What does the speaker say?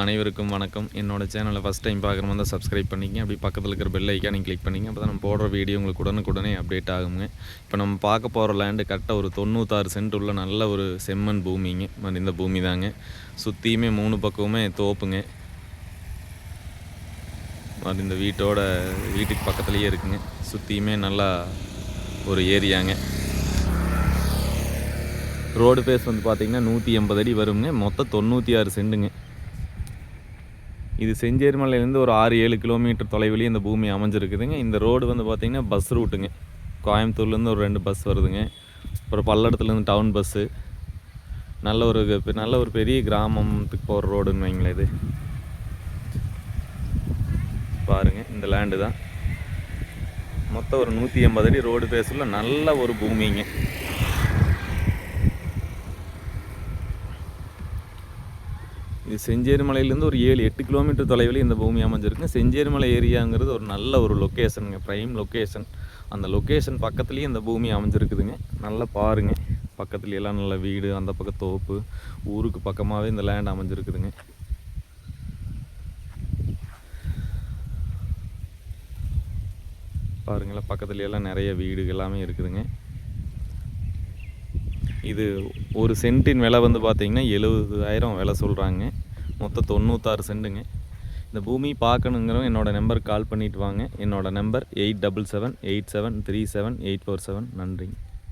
அனைவருக்கும் வணக்கம். என்னோடய சேனலை ஃபஸ்ட் டைம் பார்க்குற மாதிரி தான் சப்ஸ்கிரைப் பண்ணிங்க அப்படி பக்கத்தில் இருக்கிற பெல் ஐக்கானையும் கிளிக் பண்ணிங்க அப்போ தான் நம்ம போடுற வீடியோ உங்களுக்கு உடனுக்குடனே அப்டேட் ஆகுங்க. இப்போ நம்ம பார்க்க போகிற லேண்டு கரெக்டாக ஒரு தொண்ணூத்தாறு சென்ட் உள்ள நல்ல ஒரு செம்மண் பூமிங்க. மாதிரி இந்த பூமி தாங்க சுற்றியுமே மூணு பக்கமுமே தோப்புங்க. மாதிரி இந்த வீட்டோட வீட்டுக்கு பக்கத்துலேயே இருக்குங்க. சுற்றியுமே நல்லா ஒரு ஏரியாங்க. ரோடு ஃபேஸ் வந்து பார்த்திங்கன்னா நூற்றி எண்பது அடி வருங்க. மொத்தம் தொண்ணூற்றி ஆறு சென்ட்டுங்க இது செஞ்சேரிமலையிலேருந்து ஒரு ஆறு ஏழு கிலோமீட்டர் தொலைவிலேயே இந்த பூமி அமைஞ்சிருக்குதுங்க. இந்த ரோடு வந்து பார்த்திங்கன்னா பஸ் ரூட்டுங்க கோயம்புத்தூர்லேருந்து ஒரு ரெண்டு பஸ் வருதுங்க. அப்புறம் பல்லடத்துலேருந்து டவுன் பஸ்ஸு நல்ல ஒரு நல்ல ஒரு பெரிய கிராமத்துக்கு போகிற ரோடுன்னு வைங்களேன் இது. பாருங்க இந்த லேண்டு தான். மொத்தம் ஒரு நூற்றி எண்பது அடி ரோடு பேஸில் நல்ல ஒரு பூமிங்க. இது செஞ்சேரிமலையிலேருந்து ஒரு ஏழு எட்டு கிலோமீட்டர் தொலைவில் இந்த பூமி அமைஞ்சிருக்குங்க செஞ்சேரிமலை ஏரியாங்கிறது ஒரு நல்ல ஒரு லொக்கேஷனுங்க ப்ரைம் லொக்கேஷன் அந்த லொக்கேஷன் பக்கத்துலேயே இந்த பூமி அமைஞ்சிருக்குதுங்க. நல்லா பாருங்க. பக்கத்துல எல்லாம் நல்ல வீடு அந்த பக்கம் தோப்பு. ஊருக்கு பக்கமாகவே இந்த லேண்ட் அமைஞ்சிருக்குதுங்க. பாருங்களேன் பக்கத்துல எல்லாம் நிறைய வீடு எல்லாமே இருக்குதுங்க. இது ஒரு சென்ட்டின் விலை வந்து பார்த்தீங்கன்னா எழுபதாயிரம் விலை சொல்கிறாங்க மொத்தம் தொண்ணூத்தாறு சென்ட்டுங்க. இந்த பூமி பார்க்கணுங்கிறவங்க என்னோடய நம்பருக்கு கால் பண்ணிட்டு வாங்க. என்னோடய number eight double seven eight seven three seven eight four seven. நன்றிங்க.